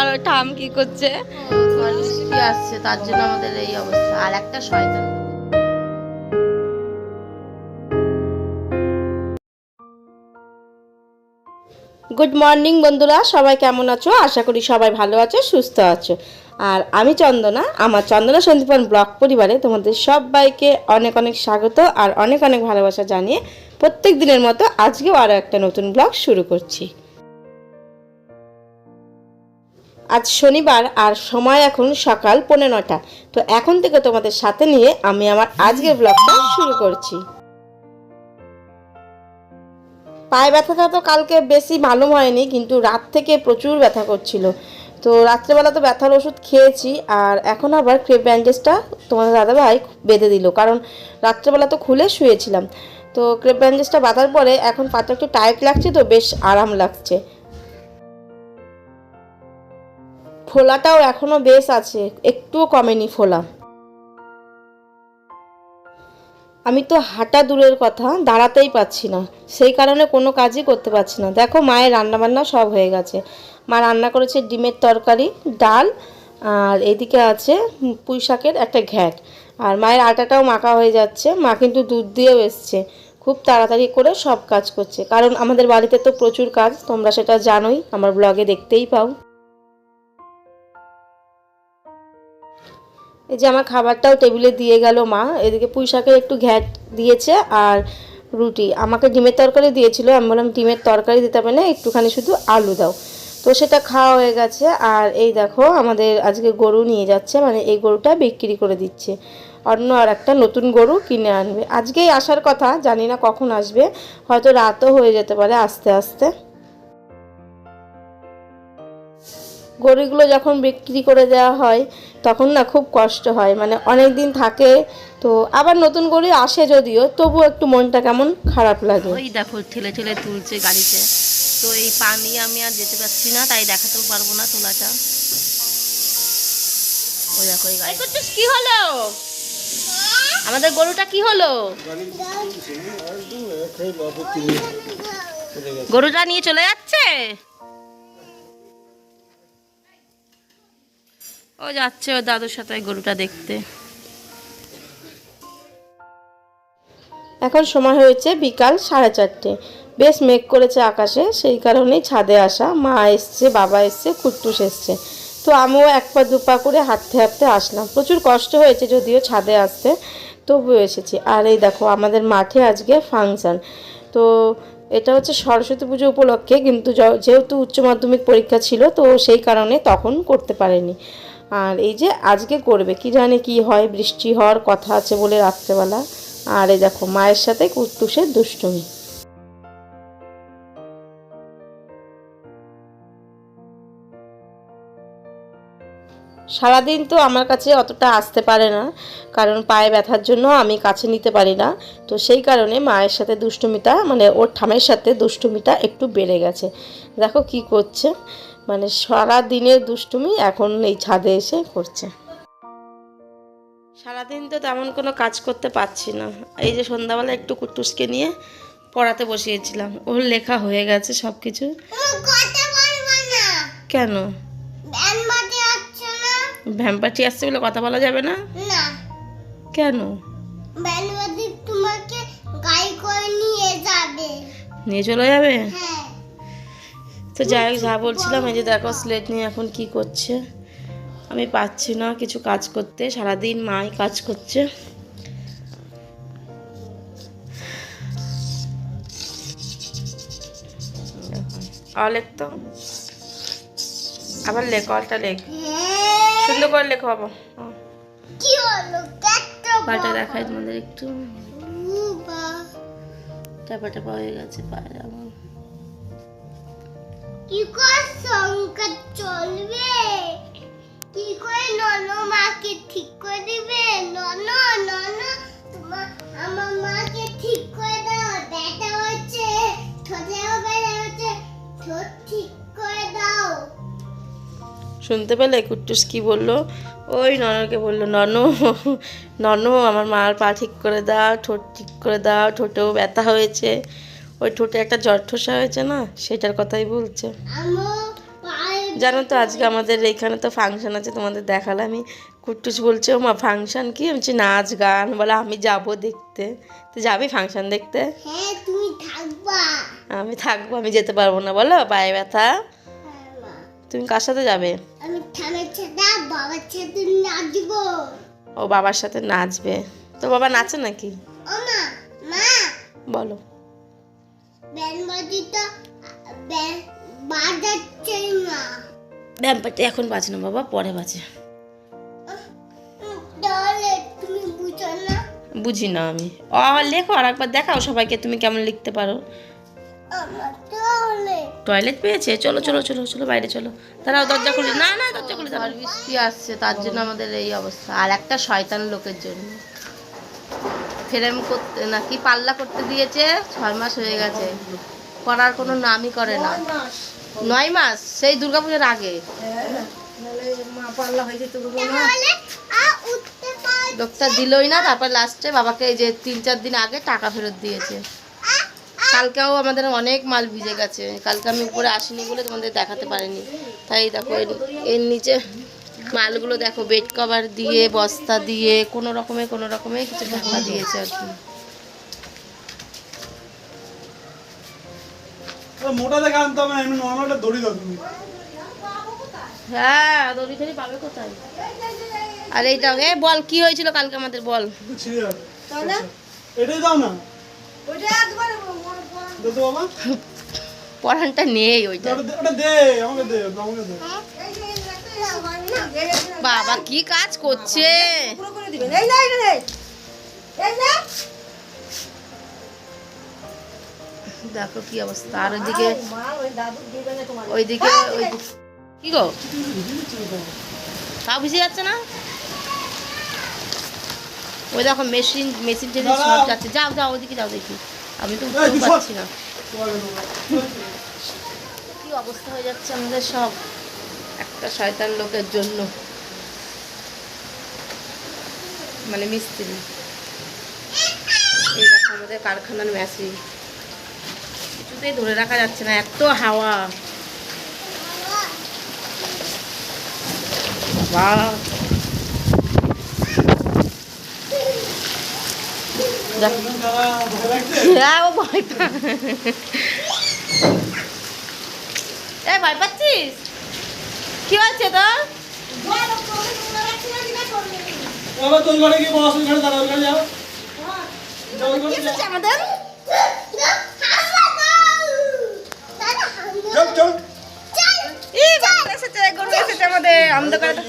আর ঠাম কি করছে? মানুষ কি আসছে? তার জন্য আমাদের এই অবস্থা। আর একটা শয়তান। গুড মর্নিং বন্ধুরা। সবাই কেমন আছো? আশা করি সবাই ভালো আছো সুস্থ আছো। আর আমি চন্দনা। আমার চন্দনা সন্দীপন ব্লগ পরিবারে তোমাদের সবাইকে অনেক অনেক স্বাগত আর অনেক অনেক ভালোবাসা জানিয়ে প্রত্যেক দিনের মতো আজকেও আরও একটা নতুন ব্লগ শুরু করছি। আজ শনিবার আর সময় এখন সকাল পৌনে নটা তো এখন থেকে তোমাদের সাথে নিয়ে আমি আমার আজকের ব্লগটা শুরু করছি। পায়ে ব্যথাটা তো কালকে বেশি মালুম হয়নি, কিন্তু রাত থেকে প্রচুর ব্যথা করছিল। তো রাত্রেবেলা তো ব্যথার ওষুধ খেয়েছি, আর এখন আবার ক্রেপ ব্যান্ডেজটা তোমাদের দাদাভাই বেঁধে দিল, কারণ রাত্রেবেলা তো খুলে শুয়েছিলাম। তো ক্রেপ ব্যান্ডেজটা বাঁধার পরে এখন পাটা একটু টাইট লাগছে তো, বেশ আরাম লাগছে। ফোলাটাও এখনও বেশ আছে, একটুও কমেনি ফোলা। আমি তো হাঁটা দূরের কথা, দাঁড়াতেই পাচ্ছি না। সেই কারণে কোনো কাজই করতে পারছি না। দেখো মায়ের রান্নাবান্না সব হয়ে গেছে। মা রান্না করেছে ডিমের তরকারি, ডাল, আর এদিকে আছে পুঁই শাকের একটা ঘ্যাট। আর মায়ের আটাটাও মাখা হয়ে যাচ্ছে। মা কিন্তু দুধ দিয়েও এসছে। খুব তাড়াতাড়ি করে সব কাজ করছে। কারণ আমাদের বাড়িতে তো প্রচুর কাজ, তোমরা সেটা জানোই, আমার ব্লগে দেখতেই পাও। এই যে আমার খাবারটাও টেবিলে দিয়ে গেল মা। এদিকে পুঁই শাকের একটু ঘ্যাট দিয়েছে আর রুটি। আমাকে ডিমের তরকারি দিয়েছিল। আমি বললাম, ডিমের তরকারি দিতে হবে না, একটুখানি শুধু আলু দাও। তো সেটা খাওয়া হয়ে গেছে। আর এই দেখো, আমাদের আজকে গরু নিয়ে যাচ্ছে। মানে এই গরুটা বিক্রি করে দিচ্ছে। অন্য আর একটা নতুন গরু কিনে আনবে। আজকেই আসার কথা। জানি না কখন আসবে। হয়তো রাতও হয়ে যেতে পারে আস্তে আস্তে। গরুগুলো যখন বিক্রি করে দেওয়া হয় তখন না খুব কষ্ট হয়। মানে অনেক দিন থাকে তো আবার নতুন গরু আসে যদিও তবু একটু মনটা কেমন খারাপ লাগে। ওই দেখো ঠেলে ঠেলে তুলছে গাড়িতে। তো এই পানি আমি আর যেতে পারছি না তাই দেখাতেও পারব না তোলাটা। ওই দেখো এই গাড়ি কি হলো? আমাদের গরুটা কি হলো? গরুটা নিয়ে চলে যাচ্ছে? ও যাচ্ছে ও দাদুর সাথে গরুটা দেখতে। এখন সময় হয়েছে বিকাল সাড়ে চারটে। বেশ মেঘ করেছে আকাশে, সেই কারণেই ছাদে আসা। মা এসছে, বাবা এসছে কুট্টুস এসছে। তো আমিও এক পা, দু পা করে হাঁটতে হাঁটতে আসলাম। প্রচুর কষ্ট হয়েছে যদিও ছাদে আসতে, তবুও এসেছি। আর এই দেখো, আমাদের মাঠে আজকে ফাংশান। তো এটা হচ্ছে সরস্বতী পুজো উপলক্ষে, কিন্তু যেহেতু উচ্চ মাধ্যমিক পরীক্ষা ছিল, তো সেই কারণে তখন করতে পারেনি। আর এই যে আজকে করবে, কি জানে কি হয়, বৃষ্টি হওয়ার কথা আছে বলে রাত্রেবেলা। আর এই দেখো, মায়ের সাথে কুট্টুসের দুষ্টুমি। সারাদিন তো আমার কাছে অতটা আসতে পারে না, কারণ পায়ে ব্যথার জন্য আমি কাছে নিতে পারি না। তো সেই কারণে মায়ের সাথে দুষ্টুমিটা মানে ওর ঠামের সাথে দুষ্টুমিটা একটু বেড়ে গেছে। দেখো কি করছে। মানে সারা দিনের দুষ্টুমি এখন এই ছাদে এসে করছে। সারাদিন তো তেমন কোনো কাজ করতে পারছি না। এই যে সন্ধ্যাবেলা একটু কুট্টুসকে নিয়ে পড়াতে বসিয়েছিলাম। ওর লেখা হয়ে গেছে সব কিছু কেন? ভ্যাম্পাটি আসছে বলে কথা বলা যাবে না? না। কেন? তোমাকে গাই করে নিয়ে যাবে। নিয়ে চলে যাবে? হ্যাঁ। তো যাই হোক যা বলছিলাম এই যে দেখো স্লেট নিয়ে এখন কি করছে? আমি পাচ্ছি না কিছু কাজ করতে সারাদিন মাই কাজ করছে। আর লেখ তো। আবার লেখ অলটা লেখ। সুন্দর করে লেখো বাবা। কি হলো? কত পাটা দেখাই তোমাদের একটু। বাবা। টাপা টাপা হয়ে গেছে পায়ে চলবে? কি করে নন মাকে ঠিক করে দিবে? নন নন তোমার আমার মাকে ঠিক করে দাও। হচ্ছে। হচ্ছে। ঠোঁট ঠিক করে দাও। শুনতে পেলে কুট্টুস কি বলল? ওই ননকে বলল, নন নন, আমার মার পা ঠিক করে দাও, ঠোঁট ঠিক করে দাও, ঠোঁটেও ব্যথা হয়েছে। ওই ঠোঁটে একটা জ্বর ঠোসা হয়েছে না সেটার কথাই বলছে। জানো তো আজকে আমাদের এইখানে তো ফাংশন আছে তোমাদের দেখালে আমি কুট্টুস বলছে ও মা ফাংশন কি? আমি বলছি নাচ গান। বলে আমি যাব দেখতে। তো যাবি ফাংশন দেখতে? হ্যাঁ আমি থাকব আমি যেতে পারব না। বলো পায়ে ব্যথা? তুমি কার সাথে যাবে? ও বাবার সাথে নাচবে। তো বাবা নাচে নাকি? বলো। না ব্যাম্পারটা এখন বাজে না বাবা পরে বাজে। বুঝো না? আমি। ও লেখো আর একবার দেখাও সবাইকে তুমি কেমন লিখতে পারো। টয়লেট পেয়েছে? চলো চলো চলো চলো বাইরে চলো। তারাও দরজা খুলি। না না দরজা খুলি ঝড় বৃষ্টি আসছে? তার জন্য আমাদের এই অবস্থা। আর একটা শয়তান লোকের জন্য। ফ্রেম করতে নাকি পাল্লা করতে দিয়েছে ছয় মাস হয়ে গেছে। করার কোনো নামই করে না। নয় মাস। সেই দুর্গাপুজোর আগে? পার লোকটা দিলই না তারপর লাস্টে বাবাকে এই যে তিন চার দিন আগে টাকা ফেরত দিয়েছে। কালকেও আমাদের অনেক মাল ভিজে গেছে। কালকে আমি উপরে আসিনি বলে তোমাদের দেখাতে পারিনি। তাই দেখো এর নিচে মালগুলো দেখো বেড কভার দিয়ে বস্তা দিয়ে কোনো রকমে কোনো রকমে কিছু ঢাকা দিয়েছে আর কি। ওই মোটা দেখে আনতে হবে এমনি নর্মালটা দড়ি দাও তুমি। হ্যাঁ দড়ি ঠড়ি পাবে কোথায়? আর এইটা এ বল কি হয়েছিল কালকে আমাদের বল। এটাই দাও না। পড়ানটা নেই ওইটা। ওটা দে- ওটা দে আমাকে দে আমাকে দে। বাবা কি কাজ করছে? দেখো কি অবস্থা। আর ওইদিকে ওইদিকে কি গো? তাও ভিজে যাচ্ছে না? ওই দেখো মেশিন মেশিন টেশিন সব যাচ্ছে। যাও যাও ওইদিকে যাও দেখি। আমি তো সর। পারছি না। কি অবস্থা হয়ে যাচ্ছে আমাদের সব। একটা শয়তান লোকের জন্য। মানে মিস্ত্রি। এই দেখো আমাদের কারখানার মেশিন কিছুতেই ধরে রাখা যাচ্ছে না, এত হাওয়া। এ, ভয় পাচ্ছিস? কি হচ্ছে তো এবার তোর ঘরে গিয়ে বস ঘরে দাঁড়া ঘরে যাও। আমাদের? চল চল। এই বাবা এসেছে গরু এসেছে আমাদের অন্ধকারে।